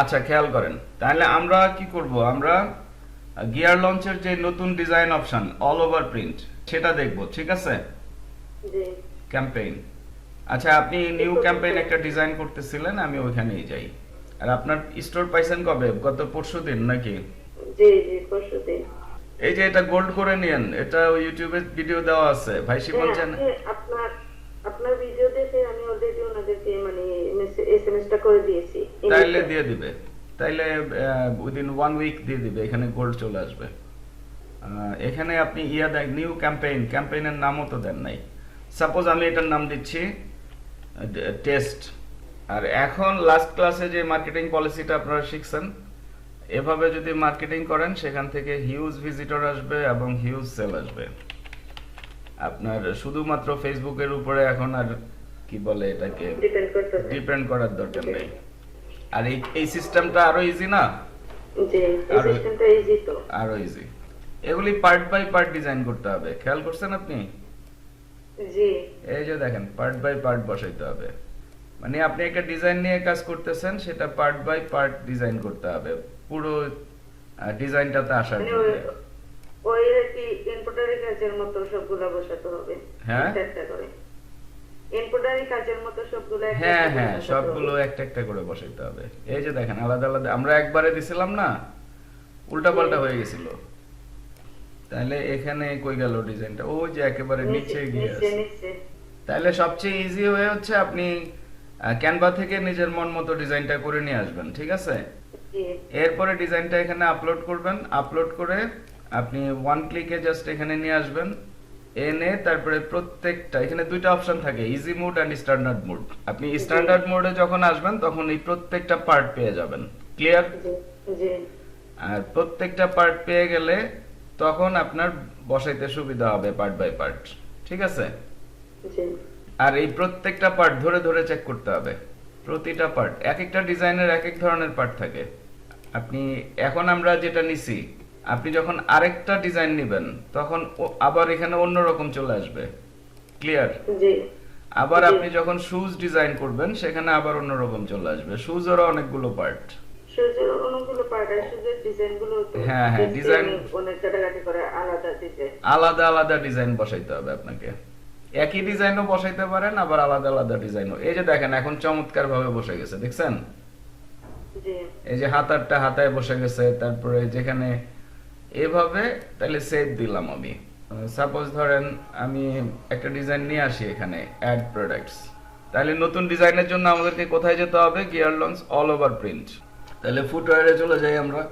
আচ্ছা খেয়াল করেন। তাহলে আমরা কি করব? আমরা গিয়ার লঞ্চের যে নতুন design option all over print সেটা দেখব ঠিক আছে? জি। ক্যাম্পেইন। আচ্ছা আপনি নিউ ক্যাম্পেইন একটা ডিজাইন করতেছিলেন আমি ওইখানেই যাই। আর আপনার স্টোর পাইছেন কবে? গত পরশু দিন নাকি? এই যে এটা গোল্ড করে নিয়েন এটা ইউটিউবে ভিডিও দেওয়া আছে। ভাইসি বলছেন হ্যাঁ, আপনার আপনার ভিডিও দেখে আমি অলরেডি ওনাদেরকে মানে এসএমএসটা করে দিয়েছি তাইলে দিয়ে দিবে। তাইলে উইদিন ওয়ান উইক দিয়ে দিবে এখানে গোল্ড চলে আসবে। এখানে আপনি ইয়া দেখ নিউ ক্যাম্পেইন ক্যাম্পেইনের নামও তো দেন নাই। সাপোজ আমি এটার নাম দিচ্ছি টেস্ট আর এখন লাস্ট ক্লাসে যে মার্কেটিং পলিসিটা আপনারা শিখছেন এভাবে যদি মার্কেটিং করেন সেখান থেকে হিউজ ভিজিটর আসবে এবং হিউজ সেল আসবে। আপনার শুধুমাত্র ফেসবুকের উপরে এখন আর কি বলে এটাকে? ডিপেন্ড করার দরকার। নেই। আর এই সিস্টেমটা আরও ইজি না? আরো- ইজি তো। আরও ইজি এগুলি পার্ট বাই পার্ট ডিজাইন করতে হবে। খেয়াল করছেন আপনি? জি। এই যে দেখেন পার্ট বাই পার্ট বসাইতে হবে। মানে আপনি একটা ডিজাইন নিয়ে কাজ করতেছেন সেটা পার্ট বাই পার্ট ডিজাইন করতে হবে। পুরো ডিজাইনটাতে আসার মানে জন্য। ওই- ওই আর কি এনকোডারি কাজের মতো সবগুলা বসাতে হবে। হ্যাঁ? করে এনকোডারি কাজের মতো সবগুলো একটা হ্যাঁ হ্যাঁ সবগুলো একটা একটা করে বসাইতে হবে। এই যে দেখেন আলাদা আলাদা আমরা একবারে দিছিলাম না উল্টা পাল্টা হয়ে গেছিল। তাহলে এখানে কই গেল ডিজাইনটা? ওই যে একেবারে নিচে গিয়ে আছে। তাহলে সবচেয়ে ইজি হয়ে হচ্ছে আপনি ক্যানভা থেকে নিজের মন মতো ডিজাইনটা করে নিয়ে আসবেন ঠিক আছে? এরপরে ডিজাইনটা এখানে আপলোড করবেন। আপলোড করে আপনি ওয়ান ক্লিকে জাস্ট এখানে নিয়ে আসবেন। এনে তারপরে প্রত্যেকটা এখানে দুইটা অপশন থাকে easy mode and standard mode আপনি স্ট্যান্ডার্ড মোডে যখন আসবেন তখন এই প্রত্যেকটা পার্ট পেয়ে যাবেন। ক্লিয়ার আর প্রত্যেকটা পার্ট পেয়ে গেলে তখন আপনার বসাইতে সুবিধা হবে পার্ট বাই পার্ট ঠিক আছে? জি। আর এই প্রত্যেকটা পার্ট ধরে ধরে চেক করতে হবে। প্রতিটা পার্ট এক একটা ডিজাইনের এক এক ধরনের পার্ট থাকে। আপনি এখন আমরা যেটা নিছি আপনি যখন আরেকটা ডিজাইন নেবেন তখন আবার এখানে অন্যরকম চলে আসবে। ক্লিয়ার আবার আপনি যখন শুজ ডিজাইন করবেন সেখানে আবার অন্যরকম চলে আসবে। শুজেরও অনেকগুলো পার্ট হ্যাঁ, হ্যাঁ, ডিজাইন আলাদা আলাদা ডিজাইন বসাইতে হবে আপনাকে। একই ডিজাইনও বসাইতে পারেন আবার আলাদা আলাদা ডিজাইনও এই যে দেখেন এখন চমৎকার ভাবে বসে গেছে দেখছেন? এই যে হাতারটা হাতায় বসে গেছে তারপরে যেখানে এভাবে তাহলে সেভ দিলাম আমি। সাপোজ ধরেন আমি একটা ডিজাইন নিয়ে আসি এখানে অ্যাড প্রোডাক্টস তাহলে নতুন ডিজাইনের জন্য আমাদেরকে কোথায় যেতে হবে? Gear launch all over print তাহলে ফুটওয়্যারে চলে যাই আমরা।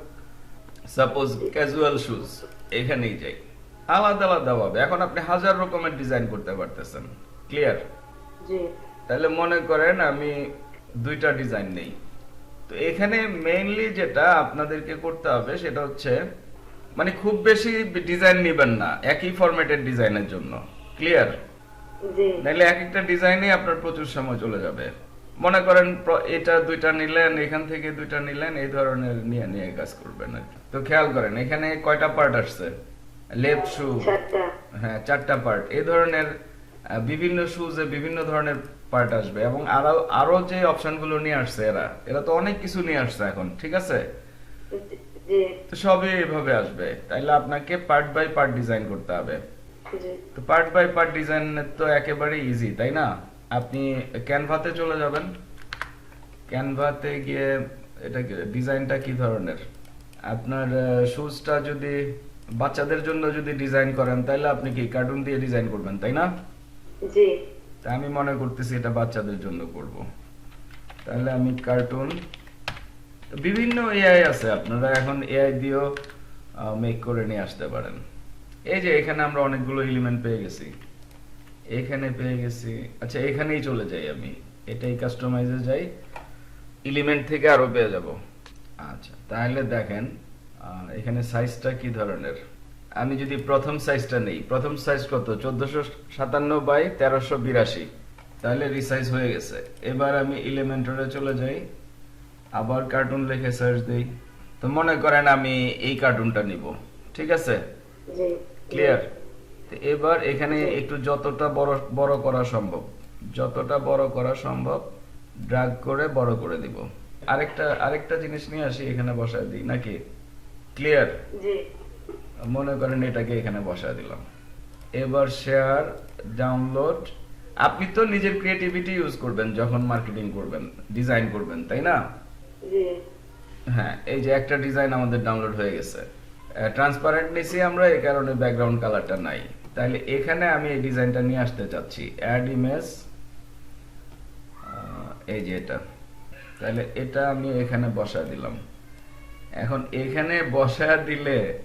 সাপোজ ক্যাজুয়াল শুজ এখানেই যাই। আলাদা আলাদা ভাবে। এখন আপনি হাজার রকমের ডিজাইন করতে পারতেছেন। ক্লিয়ার তাহলে মনে করেন আমি দুইটা ডিজাইন নেই। তো এখানে মেইনলি যেটা আপনাদেরকে করতে হবে সেটা হচ্ছে মানে খুব বেশি ডিজাইন নেবেন না একই ফরম্যাটের ডিজাইনের জন্য। ক্লিয়ার জি। নাহলে এক একটা ডিজাইনে আপনার প্রচুর সময় চলে যাবে। মনে করেন এটা দুইটা নিলেন এখান থেকে দুইটা নিলেন এই ধরনের নিয়ে নিয়ে কাজ করবেন আর তো খেয়াল করেন এখানে কয়টা পার্ট আসছে? লেফট শু চারটা। হ্যাঁ চারটা পার্ট এই ধরনের বিভিন্ন শুজে বিভিন্ন ধরনের পার্ট আসবে এবং আরও আরও যে অপশনগুলো নিয়ে আসছে এরা এরা তো অনেক কিছু নিয়ে আসছে এখন ঠিক আছে? তো সবই এভাবে আসবে। তাইলে আপনাকে পার্ট বাই পার্ট ডিজাইন করতে হবে। জি। তো পার্ট বাই পার্ট ডিজাইন তো একেবারে ইজি তাই না? আপনি ক্যানভাতে চলে যাবেন। ক্যানভাতে গিয়ে এটা ডিজাইনটা কি ধরনের? আপনার শুজটা যদি বাচ্চাদের জন্য যদি ডিজাইন করেন তাহলে আপনি কি কার্টুন দিয়ে ডিজাইন করবেন তাই না? জি। আমি মনে করতেছি এটা বাচ্চাদের জন্য করব। তাহলে আমি কার্টুন বিভিন্ন এআই আছে, আপনারা এখন এআই দিয়েও মেক করে নিয়ে আসতে পারেন। এই যে এখানে আমরা অনেকগুলো এলিমেন্ট পেয়ে গেছি। এখানে পেয়ে গেছি আচ্ছা এখানেই চলে যাই আমি। এটাই কাস্টমাইজে যাই। এলিমেন্ট থেকে আরও পেয়ে যাব। আচ্ছা তাহলে দেখেন এখানে সাইজটা কি ধরনের? আমি যদি প্রথম সাইজটা নেই, প্রথম সাইজ কত? চোদ্দশো সাতান্ন বাই তেরোশো বিরাশি। তাহলে রিসাইজ হয়ে গেছে। এবার আমি এলিমেন্টরে চলে যাই। আবার কার্টুন লিখে সার্চ দিই। তো মনে করেন আমি এই কার্টুনটা নিব। ঠিক আছে? জি। ক্লিয়ার এবার এখানে একটু যতটা বড় বড় করা সম্ভব যতটা বড় করা সম্ভব ড্রাগ করে বড় করে দিব। আরেকটা আরেকটা জিনিস নিয়ে আসি এখানে বসায় দিই নাকি? ক্লিয়ার জি। মনে করেন এটাকে এখানে বসায় দিলাম। এবার শেয়ার ডাউনলোড আপনি তো নিজের ক্রিয়েটিভিটি ইউজ করবেন যখন মার্কেটিং করবেন ডিজাইন করবেন তাই না? হ্যাঁ এই যে একটা ডিজাইন আমাদের ডাউনলোড হয়ে গেছে। ট্রান্সপারেন্ট নিছি আমরা এই কারণে ব্যাকগ্রাউন্ড কালারটা নাই। তাহলে এখানে আমি এই ডিজাইনটা নিয়ে আসতে চাচ্ছি। অ্যাড ইমেজ এই যে এটা। তাহলে এটা আমি এখানে বসা দিলাম। এখন এখানে বসা দিলে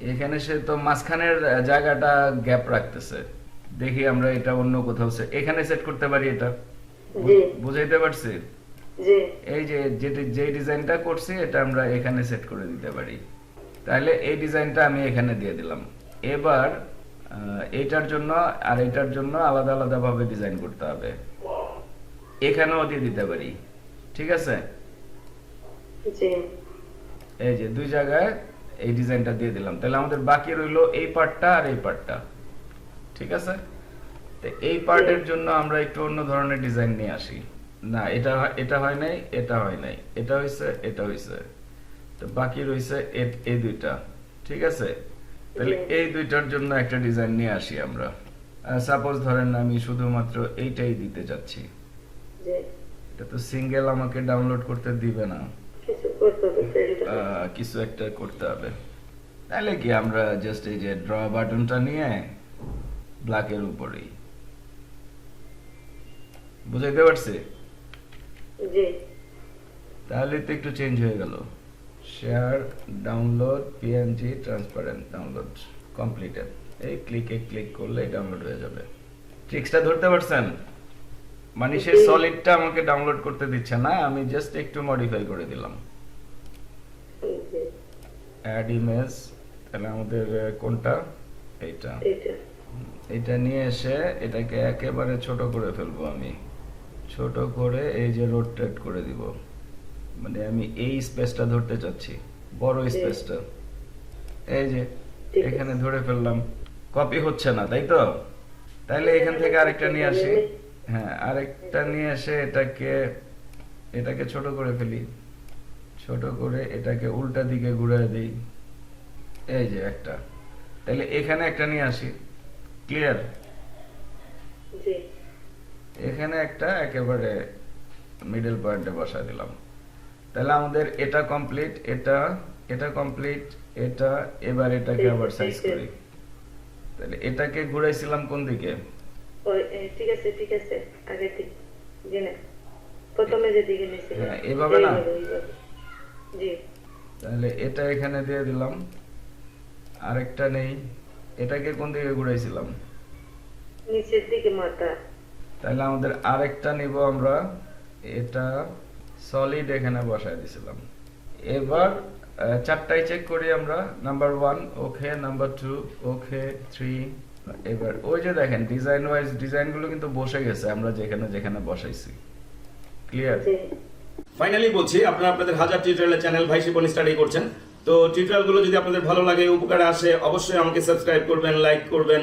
এখানে সে তো মাঝখানের জায়গাটা গ্যাপ রাখতেছে। দেখি আমরা এটা অন্য কোথাও সে- এখানে সেট করতে পারি এটা? বুঝাইতে পারছি? এই যে যে ডিজাইনটা করছি এটা আমরা এখানে সেট করে দিতে পারি। তাহলে এই ডিজাইনটা আমি এখানে দিয়ে দিলাম। এবার আহ, এইটার জন্য আর এটার জন্য আলাদা আলাদা ভাবে ডিজাইন করতে হবে। এখানেও দিয়ে দিতে পারি। ঠিক আছে? জি। এই যে দুই জায়গায় এই ডিজাইনটা দিয়ে দিলাম। তাহলে আমাদের বাকি রইল এই পার্টটা আর এই পার্টটা। ঠিক আছে? তো এই পার্টের জন্য আমরা একটু অন্য ধরনের ডিজাইন নিয়ে আসি। না এটা এটা হয় নাই এটা হয় নাই। এটা হইছে এটা হইছে। তো বাকি রইছে এই দুইটা। ঠিক আছে? তাহলে এই দুইটার জন্য একটা ডিজাইন নিয়ে আসি আমরা। সাপোজ ধরেন আমি শুধুমাত্র এইটাই দিতে চাচ্ছি জি। এটা তো সিঙ্গেল আমাকে ডাউনলোড করতে দিবে না। কিছু করতে হবে সেটা আহ, কিছু একটা করতে হবে। তাহলে কি আমরা জাস্ট এই যে ড্র বাটনটা নিয়ে ব্ল্যাকের উপরেই। বুঝাইতে পারছি? জি। তাহলে তো একটু চেঞ্জ হয়ে গেল। Share download PNG transparent download completed এই ক্লিকে ক্লিক করলে ডাউনলোড হয়ে যাবে। ট্রিক্সটা ধরতে পারছেন? মানে সে সলিডটা আমাকে ডাউনলোড করতে দিচ্ছে না আমি জাস্ট একটু মডিফাই করে দিলাম। অ্যাড ইমেজ তাহলে আমাদের কোনটা? এইটা। এটা এটা নিয়ে এসে এটাকে একেবারে ছোট করে ফেলব আমি। ছোট করে এই যে রোটেট করে দিব। মানে আমি এই স্পেসটা ধরতে চাচ্ছি বড় স্পেসটা এই যে এখানে ধরে ফেললাম। কপি হচ্ছে না তাই তো? তাহলে এখান থেকে আরেকটা নিয়ে আসি। হ্যাঁ আরেকটা নিয়ে এসে এটাকে এটাকে ছোট করে ফেলি। ছোট করে এটাকে উল্টা দিকে ঘুরে দিই। এই যে একটা। তাহলে এখানে একটা নিয়ে আসি। ক্লিয়ার জি। এখানে একটা একেবারে মিডল পয়েন্টে বসা দিলাম। তাহলে আমাদের এটা কমপ্লিট এটা এটা কমপ্লিট এটা এবার এটাকে আবার সাইজ করি। তাহলে এটাকে ঘুরাইছিলাম কোন দিকে? ঠিক আছে ঠিক আছে আগে ঠিক জি না। প্রথমে যেদিকে নিয়েছিলাম হ্যাঁ, এভাবে না? এইভাবে, এইভাবে। জি। তাহলে এটা এখানে দিয়ে দিলাম। আরেকটা নেই। এটাকে কোন দিকে ঘুরাইছিলাম? নিচের দিকে মাথা। তাহলে আমাদের আরেকটা নিব আমরা। এটা সলিড এখানে বসায় দিছিলাম। এবার আহ, চারটায় চেক করি আমরা। Number one okay number two okay three এবার ওই যে দেখেন ডিজাইন ওয়াইজ ডিজাইনগুলো কিন্তু বসে গেছে আমরা যেখানে যেখানে বসাইছি। ক্লিয়ার ফাইনালি বলছি আপনারা আপনাদের হাজার টিউটোরিয়াল চ্যানেল ভাই শিপন স্টাডি করছেন। তো টিউটোরিয়ালগুলো যদি আপনাদের ভালো লাগে উপকারে আসে অবশ্যই আমাকে সাবস্ক্রাইব করবেন লাইক করবেন।